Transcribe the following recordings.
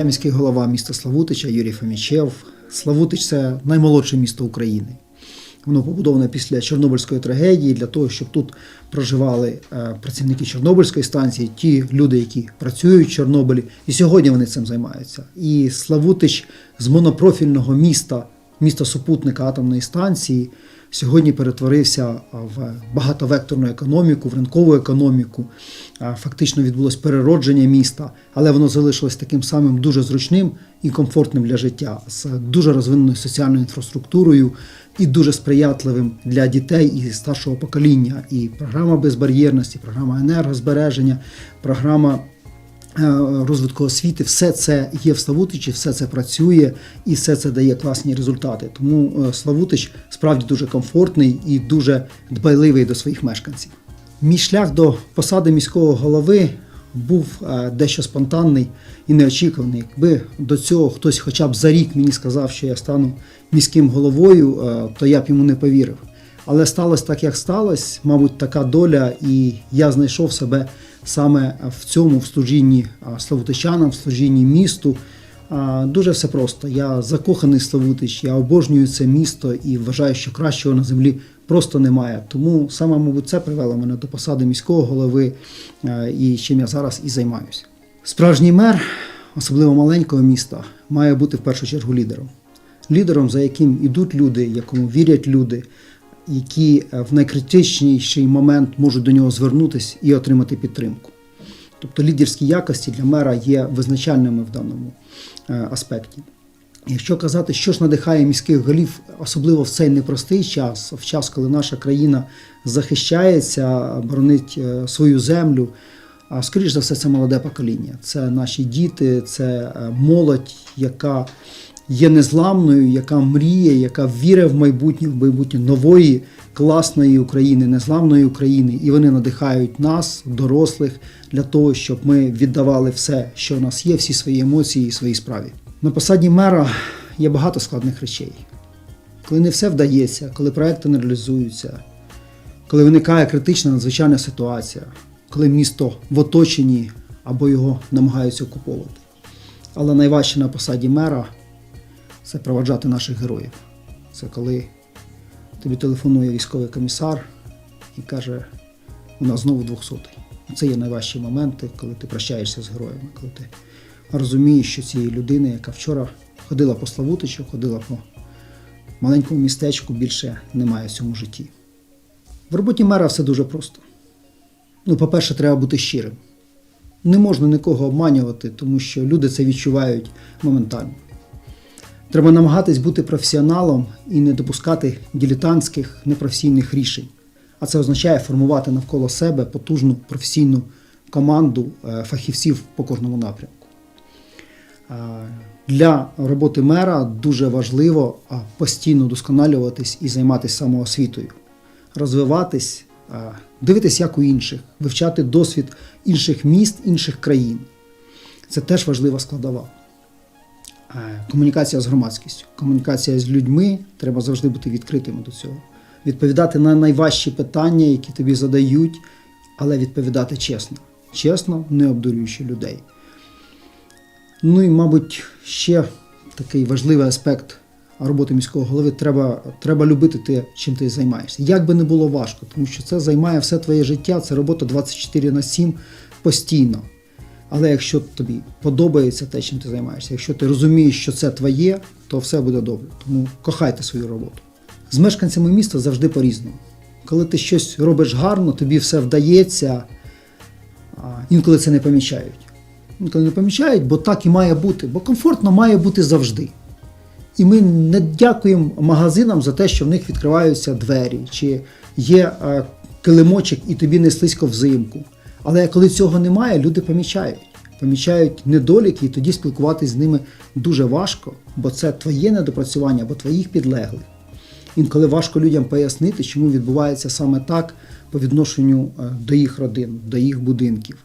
Я міський голова міста Славутича Юрій Фомічев. Славутич це наймолодше місто України. Воно побудоване після Чорнобильської трагедії для того, щоб тут проживали е, працівники Чорнобильської станції, ті люди, які працюють в Чорнобилі, і сьогодні вони цим займаються. І Славутич з монопрофільного міста, міста супутника атомної станції, сьогодні перетворився в багатовекторну економіку, в ринкову економіку. Фактично відбулось переродження міста, але воно залишилось таким самим дуже зручним і комфортним для життя, з дуже розвиненою соціальною інфраструктурою і дуже сприятливим для дітей і старшого покоління. І програма безбар'єрності, програма енергозбереження, програма е, розвитку освіти, все це є в Славутичі, все це працює і все це дає класні результати. Тому е, Славутич справді дуже комфортний і дуже дбайливий до своїх мешканців. Мій шлях до посади міського голови був е, дещо спонтанний і неочікуваний. Якби до цього хтось хоча б за рік мені сказав, що я стану міським головою, е, то я б йому не повірив. Але сталося так, як сталося, мабуть, така доля, і я знайшов себе саме в цьому в служінні славутичанам, в служінні місту. Дуже все просто. Я закоханий Славутич, я обожнюю це місто і вважаю, що кращого на землі просто немає. Тому саме, мабуть, це привело мене до посади міського голови, е, і чим я зараз і займаюся. Справжній мер, особливо маленького міста, має бути в першу чергу лідером. Лідером, за яким ідуть люди, якому вірять люди, які е, в найкритичніший момент можуть до нього звернутися і отримати підтримку. Тобто лідерські якості для мера є визначальними в даному е, аспекті. Якщо казати, що ж надихає міських голів, особливо в цей непростий час, в час, коли наша країна захищається, боронить е, свою землю, а скоріш за все, це молоде покоління. Це наші діти, це молодь, яка є незламною, яка мріє, яка вірить в майбутнє, в майбутнє нової класної України, незламної України, і вони надихають нас, дорослих, для того, щоб ми віддавали все, що в нас є, всі свої емоції і свої справі. На посаді мера є багато складних речей. Коли не все вдається, коли проекти не реалізуються, коли виникає критична надзвичайна ситуація, коли місто в оточенні або його намагаються окуповувати. Але найважче на посаді мера це проваджати наших героїв. Це коли тобі телефонує військовий комісар і каже, у нас знову 200. Це є найважчі моменти, коли ти прощаєшся з героями, коли ти розумієш, що цієї людини, яка вчора ходила по Славутичу, ходила по маленькому містечку, більше немає в цьому житті. В роботі мера все дуже просто. Ну, по-перше, треба бути щирим. Не можна нікого обманювати, тому що люди це відчувають моментально. Треба намагатись бути професіоналом і не допускати дилетантських непрофесійних рішень. А це означає формувати навколо себе потужну професійну команду е, фахівців по кожному напрямку. Е, Для роботи мера дуже важливо постійно досконалюватись і займатися самоосвітою, розвиватись, е, дивитись як у інших, вивчати досвід інших міст, інших країн. Це теж важлива складова. Е, Комунікація з громадськістю, комунікація з людьми, треба завжди бути відкритими до цього. Відповідати на найважчі питання, які тобі задають, але відповідати чесно. Чесно, не обдурюючи людей. Ну і, мабуть, ще такий важливий аспект роботи міського голови треба, треба любити те, чим ти займаєшся. Як би не було важко, тому що це займає все твоє життя, це робота 24 на 7 постійно. Але якщо тобі подобається те, чим ти займаєшся, якщо ти розумієш, що це твоє, то все буде добре. Тому кохайте свою роботу. З мешканцями міста завжди по-різному. Коли ти щось робиш гарно, тобі все вдається, інколи це не помічають. Інколи не помічають, бо так і має бути, бо комфортно має бути завжди. І ми не дякуємо магазинам за те, що в них відкриваються двері, чи є е, килимочок і тобі не слизько взимку. Але коли цього немає, люди помічають. Помічають недоліки, і тоді спілкуватися з ними дуже важко, бо це твоє недопрацювання або твоїх підлеглих. Інколи важко людям пояснити, чому відбувається саме так по відношенню е, до їх родин, до їх будинків.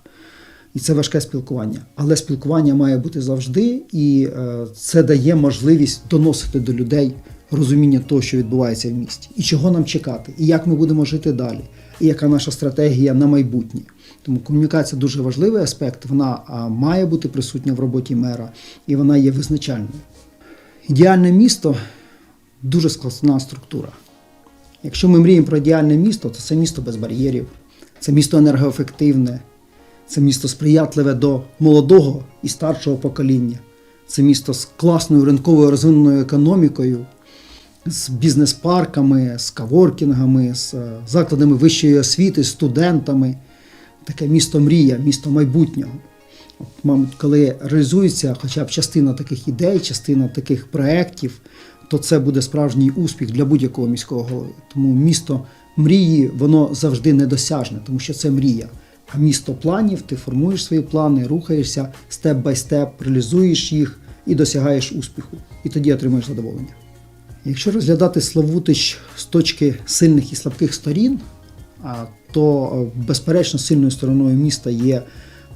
І це важке спілкування. Але спілкування має бути завжди, і е, це дає можливість доносити до людей розуміння того, що відбувається в місті, і чого нам чекати, і як ми будемо жити далі, і яка наша стратегія на майбутнє. Тому комунікація дуже важливий аспект. Вона має бути присутня в роботі мера, і вона є визначальною. Ідеальне місто дуже складна структура. Якщо ми мріємо про ідеальне місто, то це місто без бар'єрів, це місто енергоефективне, це місто сприятливе до молодого і старшого покоління, це місто з класною ринковою розвиненою економікою, з бізнес-парками, з каворкінгами, з е, закладами вищої освіти, студентами. Таке місто мрія, місто майбутнього. Мабуть, коли реалізується хоча б частина таких ідей, частина таких проєктів, то це буде справжній успіх для будь-якого міського голови. Тому місто мрії, воно завжди недосяжне, тому що це мрія. А місто планів, ти формуєш свої плани, рухаєшся степ бай степ, реалізуєш їх і досягаєш успіху. І тоді отримуєш задоволення. Якщо розглядати Славутич з точки сильних і слабких сторін, а, то е, безперечно сильною стороною міста є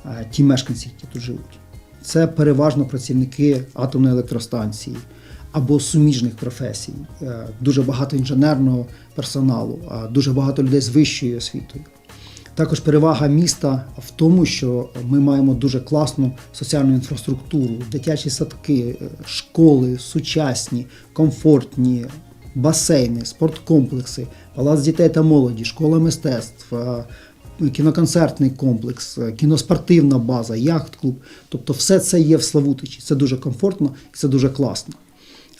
е, ті мешканці, які тут живуть. Це переважно працівники атомної електростанції або суміжних професій, Е, дуже багато інженерного персоналу, дуже багато людей з вищою освітою. Також перевага міста в тому, що ми маємо дуже класну соціальну інфраструктуру, дитячі садки, школи сучасні, комфортні, басейни, спорткомплекси, палац дітей та молоді, школа мистецтв, е, кіноконцертний комплекс, е, кіноспортивна база, яхт-клуб. Тобто все це є в Славутичі. Це дуже комфортно і це дуже класно.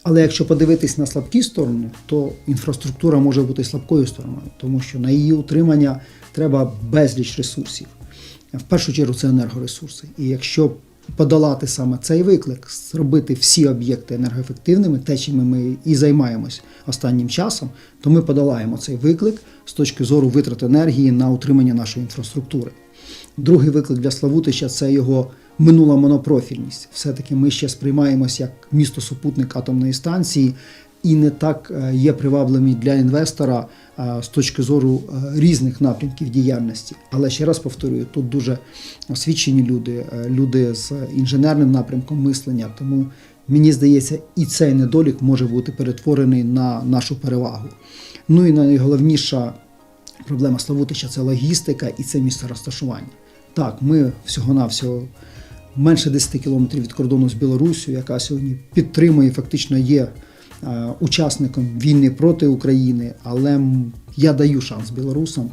Але якщо подивитись на слабкі сторони, то інфраструктура може бути слабкою стороною, тому що на її утримання треба безліч ресурсів. В першу чергу це енергоресурси. І якщо подолати саме цей виклик, зробити всі об'єкти енергоефективними, те, чим ми і займаємось останнім часом, то ми подолаємо цей виклик з точки зору витрат енергії на утримання нашої інфраструктури. Другий виклик для Славутича це його минула монопрофільність. Все-таки ми ще сприймаємось як місто-супутник атомної станції і не так е, є привабливі для інвестора е, з точки зору е, різних напрямків діяльності. Але ще раз повторюю, тут дуже освічені люди, люди з інженерним напрямком мислення. Тому мені здається, і цей недолік може бути перетворений на нашу перевагу. Ну і найголовніша проблема Славутича це логістика і це місце розташування. Так, ми всього-навсього менше 10 кілометрів від кордону з Білоруссю, яка сьогодні підтримує, фактично є е, учасником війни проти України, але я даю шанс білорусам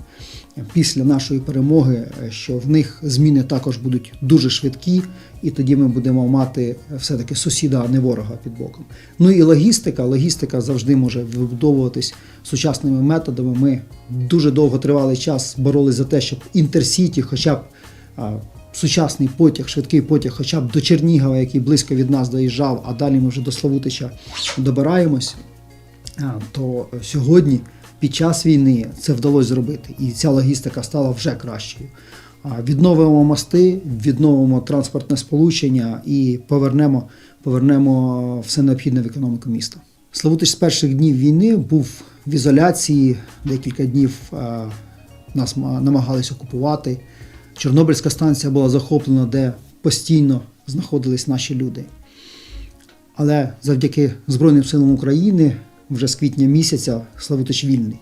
після нашої перемоги, е, що в них зміни також будуть дуже швидкі, і тоді ми будемо мати все-таки сусіда, а не ворога під боком. Ну і логістика. Логістика завжди може вибудовуватись сучасними методами. Ми дуже довго тривалий час боролись за те, щоб інтерсіті, хоча б сучасний потяг, швидкий потяг, хоча б до Чернігова, який близько від нас доїжджав, а далі ми вже до Славутича добираємось. То сьогодні, під час війни, це вдалося зробити, і ця логістика стала вже кращою. Відновимо мости, відновимо транспортне сполучення і повернемо, повернемо все необхідне в економіку міста. Славутич з перших днів війни був в ізоляції, декілька днів нас ма- намагались окупувати. Чорнобильська станція була захоплена, де постійно знаходились наші люди. Але завдяки Збройним силам України вже з квітня місяця Славутич вільний.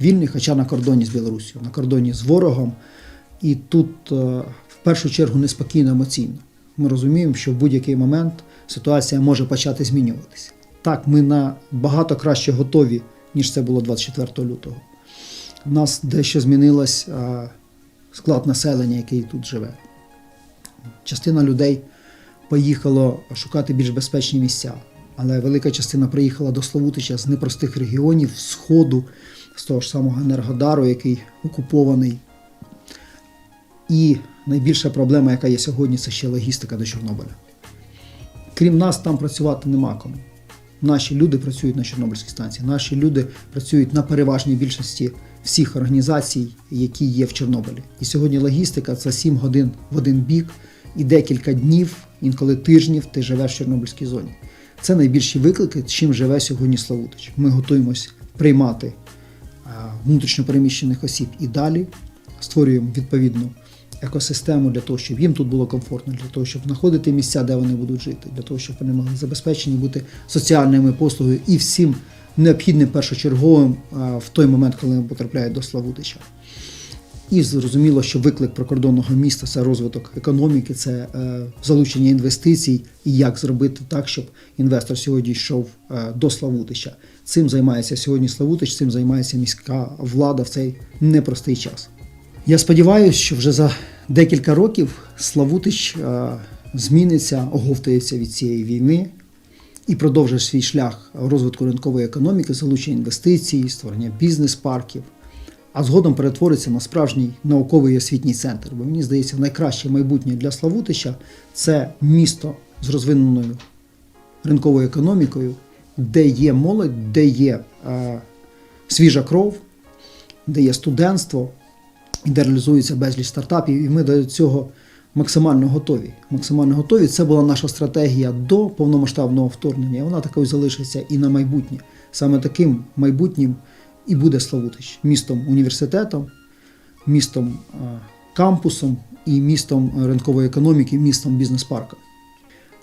Вільний, хоча на кордоні з Білоруссю, на кордоні з ворогом. І тут е, в першу чергу неспокійно емоційно. Ми розуміємо, що в будь-який момент ситуація може почати змінюватися. Так, ми набагато краще готові, ніж це було 24 лютого. У нас дещо змінилось е, склад населення, який тут живе. Частина людей поїхало шукати більш безпечні місця, але велика частина приїхала до Славутича з непростих регіонів, Сходу, з того ж самого Енергодару, який окупований. І найбільша проблема, яка є сьогодні, це ще логістика до Чорнобиля. Крім нас, там працювати нема кому. Наші люди працюють на Чорнобильській станції, наші люди працюють на переважній більшості всіх організацій, які є в Чорнобилі. І сьогодні логістика це 7 годин в один бік і декілька днів, інколи тижнів ти живеш в Чорнобильській зоні. Це найбільші виклики, чим живе сьогодні Славутич. Ми готуємось приймати а, внутрішньопереміщених осіб і далі створюємо відповідну екосистему для того, щоб їм тут було комфортно, для того, щоб знаходити місця, де вони будуть жити, для того, щоб вони могли забезпечені бути соціальними послугами і всім необхідним першочерговим в той момент, коли вони потрапляють до Славутича. І зрозуміло, що виклик прикордонного міста це розвиток економіки, це е, залучення інвестицій і як зробити так, щоб інвестор сьогодні йшов е, до Славутича. Цим займається сьогодні Славутич, цим займається міська влада в цей непростий час. Я сподіваюся, що вже за декілька років Славутич е, зміниться, оговтається від цієї війни і продовжить свій шлях розвитку ринкової економіки, залучення інвестицій, створення бізнес-парків, а згодом перетвориться на справжній науковий і освітній центр. Бо мені здається, найкраще майбутнє для Славутича це місто з розвиненою ринковою економікою, де є молодь, де є е, свіжа кров, де є студентство, де реалізується безліч стартапів, і ми до цього максимально готові. Максимально готові. Це була наша стратегія до повномасштабного вторгнення. Вона такою залишиться і на майбутнє. Саме таким майбутнім і буде Славутич містом університетом, містом е, кампусом і містом ринкової економіки, містом бізнес-парком.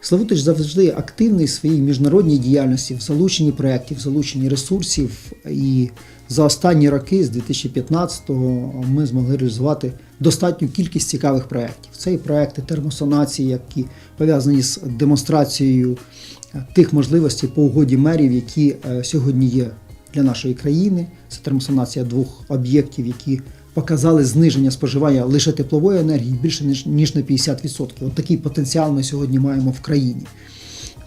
Славутич завжди активний в своїй міжнародній діяльності, в залученні проєктів, в залученні ресурсів. І за останні роки, з 2015-го, ми змогли реалізувати достатню кількість цікавих проєктів. Це і проєкти термосонації, які пов'язані з демонстрацією е, тих можливостей по угоді мерів, які е, сьогодні є для нашої країни. Це термосонація двох об'єктів, які показали зниження споживання лише теплової енергії більше ніж на 50%. От такий потенціал ми сьогодні маємо в країні.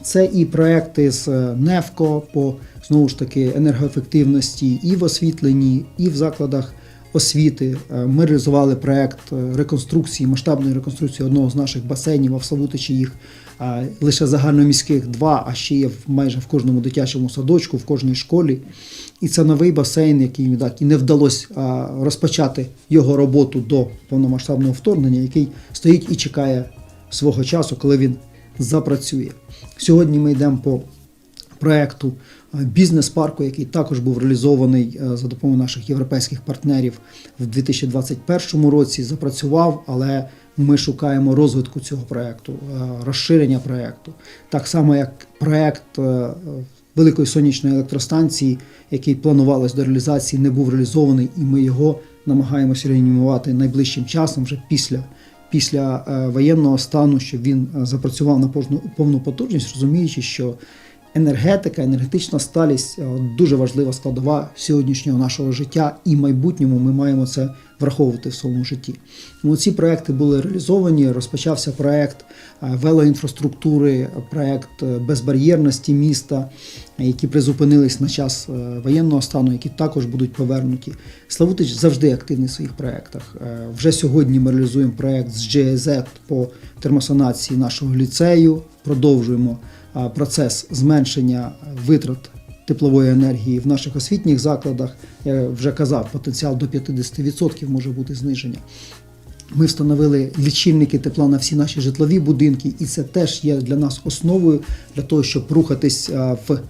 Це і проекти з е, НЕФКО по знову ж таки енергоефективності і в освітленні, і в закладах освіти. Е, Ми реалізували проект е, реконструкції, масштабної реконструкції одного з наших басейнів, а в їх лише загальноміських два, а ще є майже в кожному дитячому садочку, в кожній школі. І це новий басейн, який так і не вдалося розпочати його роботу до повномасштабного вторгнення, який стоїть і чекає свого часу, коли він запрацює. Сьогодні ми йдемо по проекту бізнес-парку, який також був реалізований за допомогою наших європейських партнерів в 2021 році. Запрацював, але ми шукаємо розвитку цього проекту, е, розширення проекту. Так само, як проект е, великої сонячної електростанції, який планувалось до реалізації, не був реалізований, і ми його намагаємося реанімувати найближчим часом, вже після. Після е, воєнного стану, щоб він запрацював на повну потужність, розуміючи, що енергетика, енергетична сталість е, дуже важлива складова сьогоднішнього нашого життя, і майбутньому ми маємо це враховувати в своєму житті. Тому ці проекти були реалізовані. Розпочався проект е, велоінфраструктури, проект е, безбар'єрності міста, які призупинились на час воєнного стану, які також будуть повернуті. Славутич завжди активний в своїх проєктах. Е, Вже сьогодні ми реалізуємо проект з GIZ по термосонації нашого ліцею. Продовжуємо процес зменшення витрат теплової енергії в наших освітніх закладах. Я вже казав, потенціал до 50% може бути зниження. Ми встановили лічильники тепла на всі наші житлові будинки, і це теж є для нас основою для того, щоб рухатись в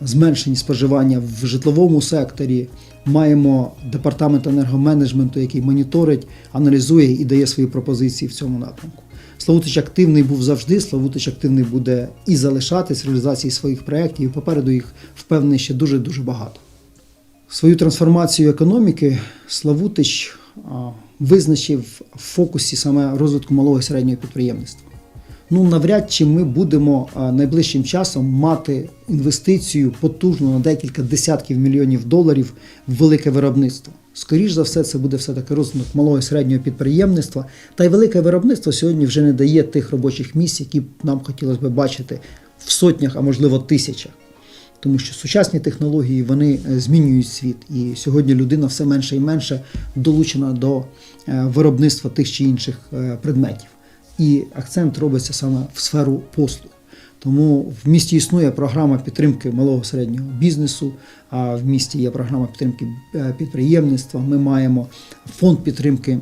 зменшенні споживання в житловому секторі. Маємо департамент енергоменеджменту, який моніторить, аналізує і дає свої пропозиції в цьому напрямку. Славутич активний був завжди. Славутич активний буде і залишатись в реалізації своїх проєктів. І попереду їх впевнений ще дуже дуже багато. Свою трансформацію економіки Славутич визначив в фокусі саме розвитку малого і середнього підприємництва. Ну, навряд чи ми будемо найближчим часом мати інвестицію потужну на декілька десятків мільйонів доларів в велике виробництво. Скоріш за все, це буде все-таки розвиток малого і середнього підприємництва. Та й велике виробництво сьогодні вже не дає тих робочих місць, які б нам хотілося б бачити в сотнях, а можливо тисячах. Тому що сучасні технології вони е, змінюють світ, і сьогодні людина все менше і менше долучена до е, виробництва тих чи інших е, предметів. І акцент робиться саме в сферу послуг. Тому в місті існує програма підтримки малого середнього бізнесу, а в місті є програма підтримки е, підприємництва. Ми маємо фонд підтримки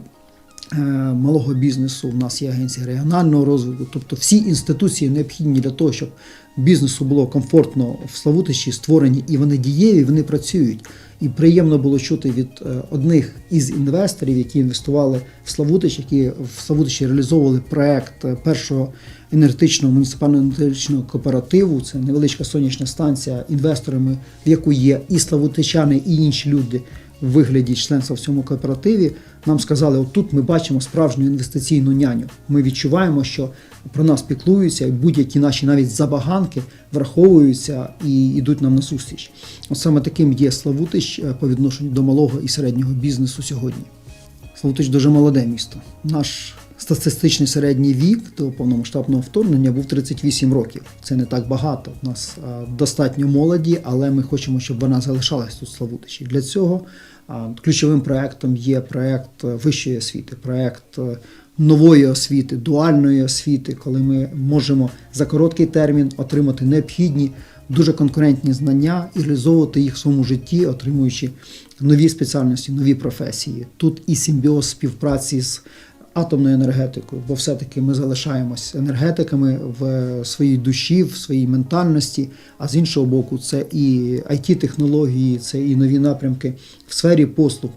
е, малого бізнесу. У нас є агенція регіонального розвитку. Тобто всі інституції необхідні для того, щоб бізнесу було комфортно в Славутичі створені, і вони дієві, вони працюють. І приємно було чути від е, одних із інвесторів, які інвестували в Славутич, які в Славутичі реалізовували проект е, першого енергетичного муніципального енергетичного кооперативу. Це невеличка сонячна станція, інвесторами, в яку є і славутичани, і інші люди в вигляді членства в цьому кооперативі. Нам сказали, отут ми бачимо справжню інвестиційну няню. Ми відчуваємо, що про нас піклуються, і будь-які наші навіть забаганки враховуються і йдуть нам на зустріч. От саме таким є Славутич е, по відношенню до малого і середнього бізнесу сьогодні. Славутич дуже молоде місто. Наш статистичний середній вік до повномасштабного вторгнення був 38 років. Це не так багато. У нас достатньо молоді, але ми хочемо, щоб вона залишалась тут Славутичі. Для цього ключовим проектом є проект е, вищої освіти, проект е, нової освіти, дуальної освіти, коли ми можемо за короткий термін отримати необхідні. Дуже конкурентні знання і реалізовувати їх в своєму житті, отримуючи нові спеціальності, нові професії. Тут і симбіоз співпраці з атомною енергетикою, бо все-таки ми залишаємось енергетиками в своїй душі, в своїй ментальності. А з іншого боку, це і it технології це і нові напрямки в сфері послуг.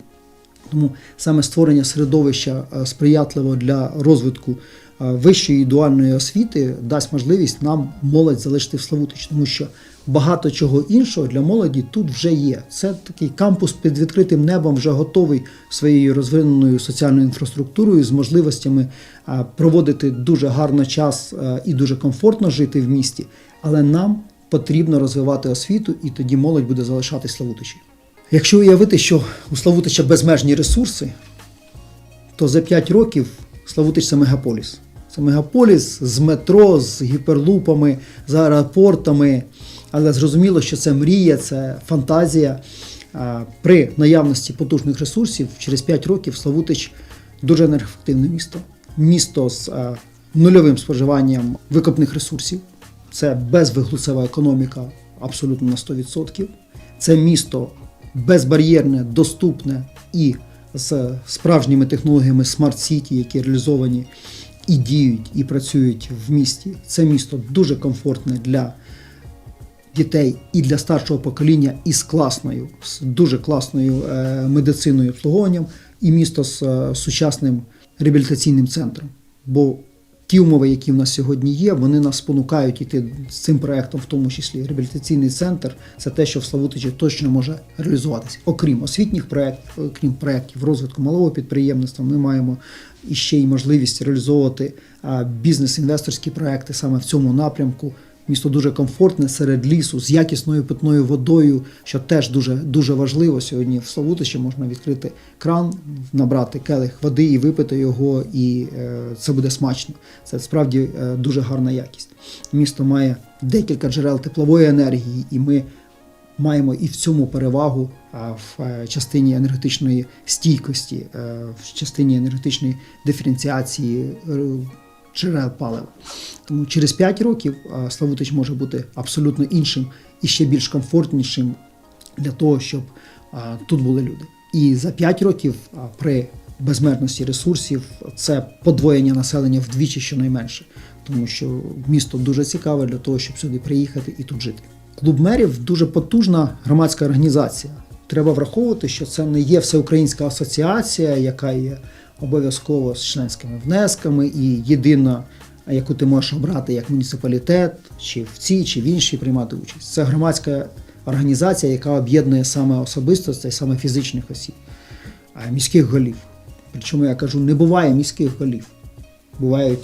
Тому саме створення середовища е, сприятливого для розвитку е, вищої дуальної освіти дасть можливість нам молодь залишити в Славутич, тому що багато чого іншого для молоді тут вже є. Це такий кампус під відкритим небом, вже готовий своєю розвиненою соціальною інфраструктурою з можливостями проводити дуже гарно час і дуже комфортно жити в місті. Але нам потрібно розвивати освіту, і тоді молодь буде залишатись Славутичі. Якщо уявити, що у Славутича безмежні ресурси, то за 5 років Славутич це мегаполіс. Це мегаполіс з метро, з гіперлупами, з аеропортами. Але зрозуміло, що це мрія, це фантазія. При наявності потужних ресурсів через 5 років Славутич дуже енергоефективне місто. Місто з нульовим споживанням викопних ресурсів. Це безвиглуцева економіка абсолютно на 100%. Це місто безбар'єрне, доступне і з справжніми технологіями City, які реалізовані і діють, і працюють в місті. Це місто дуже комфортне для дітей і для старшого покоління, і з класною, з дуже класною е, медициною обслуговуванням, і місто з е, сучасним реабілітаційним центром. Бо ті умови, які в нас сьогодні є, вони нас спонукають іти з цим проектом, в тому числі реабілітаційний центр. Це те, що в Славутичі точно може реалізуватися. Окрім освітніх проєктів, окрім проєктів розвитку малого підприємництва, ми маємо і ще й можливість реалізовувати бізнес-інвесторські проекти саме в цьому напрямку. Місто дуже комфортне серед лісу з якісною питною водою, що теж дуже дуже важливо. Сьогодні в Славутичі можна відкрити кран, набрати келих води і випити його, і е, це буде смачно. Це справді е, дуже гарна якість. Місто має декілька джерел теплової енергії, і ми маємо і в цьому перевагу в е, частині енергетичної стійкості, в частині енергетичної диференціації. Джерел палива. Тому через 5 років Славутич може бути абсолютно іншим і ще більш комфортнішим для того, щоб тут були люди. І за 5 років при безмежності ресурсів це подвоєння населення вдвічі щонайменше, тому що місто дуже цікаве для того, щоб сюди приїхати і тут жити. Клуб мерів дуже потужна громадська організація. Треба враховувати, що це не є всеукраїнська асоціація, яка є обов'язково з членськими внесками і єдина, яку ти можеш обрати як муніципалітет, чи в цій, чи в іншій приймати участь. Це громадська організація, яка об'єднує саме особистостей, саме фізичних осіб, міських голів. Причому я кажу, не буває міських голів. Бувають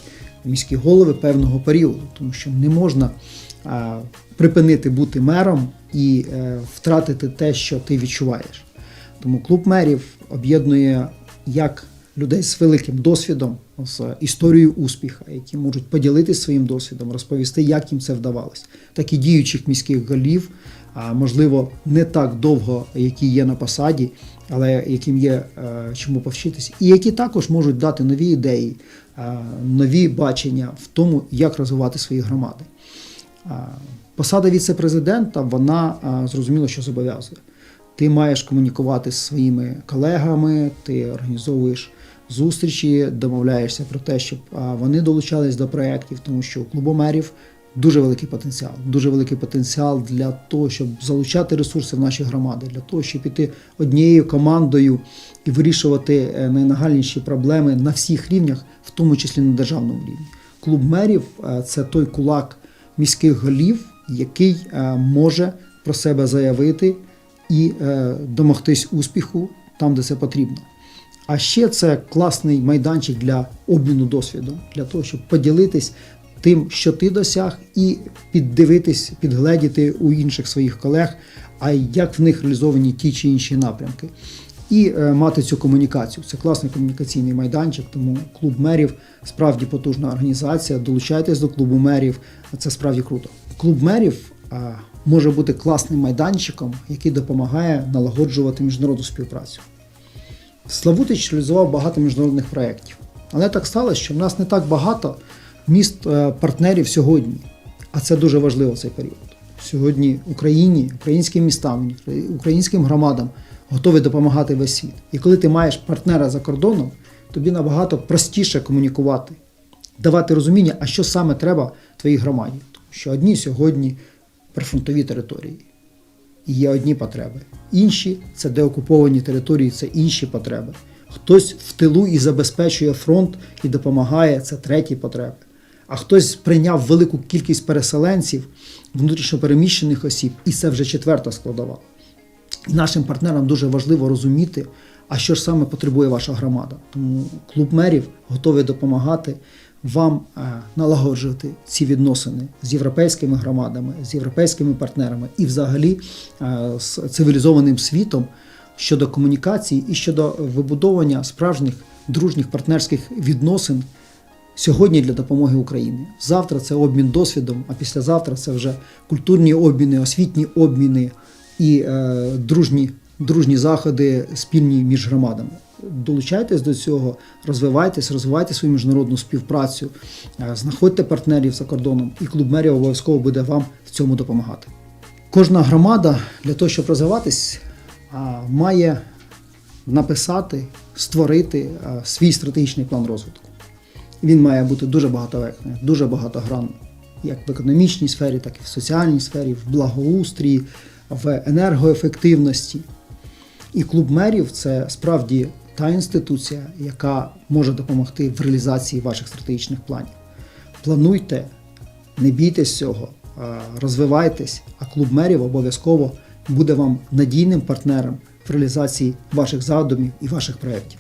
міські голови певного періоду, тому що не можна а, припинити бути мером і е, втратити те, що ти відчуваєш. Тому клуб мерів об'єднує як людей з великим досвідом, з історією успіха, які можуть поділитися своїм досвідом, розповісти, як їм це вдавалося, так і діючих міських голів, можливо, не так довго, які є на посаді, але яким є е, чому повчитися, і які також можуть дати нові ідеї, нові бачення в тому, як розвивати свої громади. Посада віце-президента, вона зрозуміло, що зобов'язує. Ти маєш комунікувати з своїми колегами, ти організовуєш зустрічі, домовляєшся про те, щоб вони долучались до проєктів, тому що у клубу мерів дуже великий потенціал. Дуже великий потенціал для того, щоб залучати ресурси в наші громади, для того, щоб іти однією командою і вирішувати е, найнагальніші проблеми на всіх рівнях, в тому числі на державному рівні. Клуб мерів е, це той кулак міських голів, який е, може про себе заявити і домогтись успіху там, де це потрібно. А ще це класний майданчик для обміну досвідом, для того, щоб поділитись тим, що ти досяг, і піддивитись, підгледіти у інших своїх колег, а як в них реалізовані ті чи інші напрямки. І е, мати цю комунікацію. Це класний комунікаційний майданчик, тому клуб мерів справді потужна організація. Долучайтесь до клубу мерів, це справді круто. Клуб мерів а, може бути класним майданчиком, який допомагає налагоджувати міжнародну співпрацю. Славутич реалізував багато міжнародних проєктів. Але так сталося, що в нас не так багато міст е, партнерів сьогодні. А це дуже важливо цей період. Сьогодні Україні, українським містам, українським громадам готові допомагати весь світ. І коли ти маєш партнера за кордоном, тобі набагато простіше комунікувати, давати розуміння, а що саме треба твоїй громаді. Тому що одні сьогодні прифронтові території. Є одні потреби. Інші це деокуповані території, це інші потреби. Хтось в тилу і забезпечує фронт і допомагає, це треті потреби. А хтось прийняв велику кількість переселенців, внутрішньопереміщених осіб, і це вже четверта складова. І нашим партнерам дуже важливо розуміти, а що ж саме потребує ваша громада. Тому клуб мерів готовий допомагати вам е, налагоджувати ці відносини з європейськими громадами, з європейськими партнерами і, взагалі, е, з цивілізованим світом щодо комунікації і щодо вибудовування справжніх дружніх партнерських відносин. Сьогодні для допомоги Україні. Завтра це обмін досвідом, а післязавтра це вже культурні обміни, освітні обміни і е, дружні, дружні заходи спільні між громадами. Долучайтесь до цього, розвивайтесь, розвивайте свою міжнародну співпрацю, е, знаходьте партнерів за кордоном, і клуб мерів обов'язково буде вам в цьому допомагати. Кожна громада для того, щоб розвиватись, е, має написати, створити е, свій стратегічний план розвитку. Він має бути дуже багатовекний, дуже багатогранний, як в економічній сфері, так і в соціальній сфері, в благоустрії, в енергоефективності. І клуб мерів це справді та інституція, яка може допомогти в реалізації ваших стратегічних планів. Плануйте, не бійтесь цього, розвивайтесь, а клуб мерів обов'язково буде вам надійним партнером в реалізації ваших задумів і ваших проєктів.